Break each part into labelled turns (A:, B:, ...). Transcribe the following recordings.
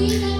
A: see them.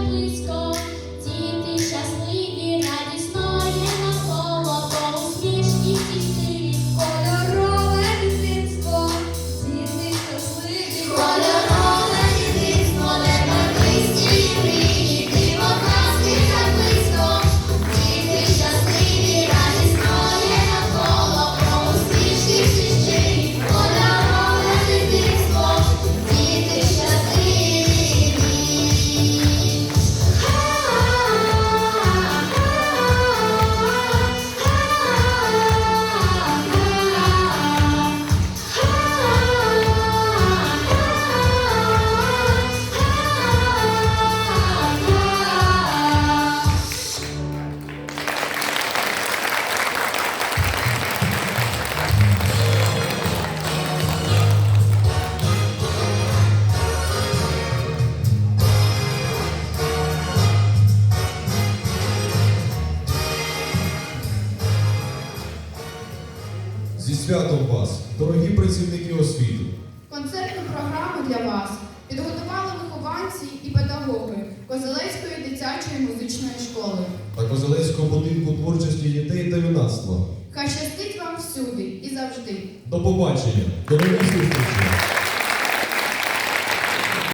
A: Святом вас, дорогі працівники освіти.
B: Концертну програму для вас підготували вихованці і педагоги Козелецької дитячої музичної школи.
A: та Козелецького будинку творчості дітей та юнацтва.
B: Хай щастить вам всюди і завжди.
A: До побачення, до нових зустрічей!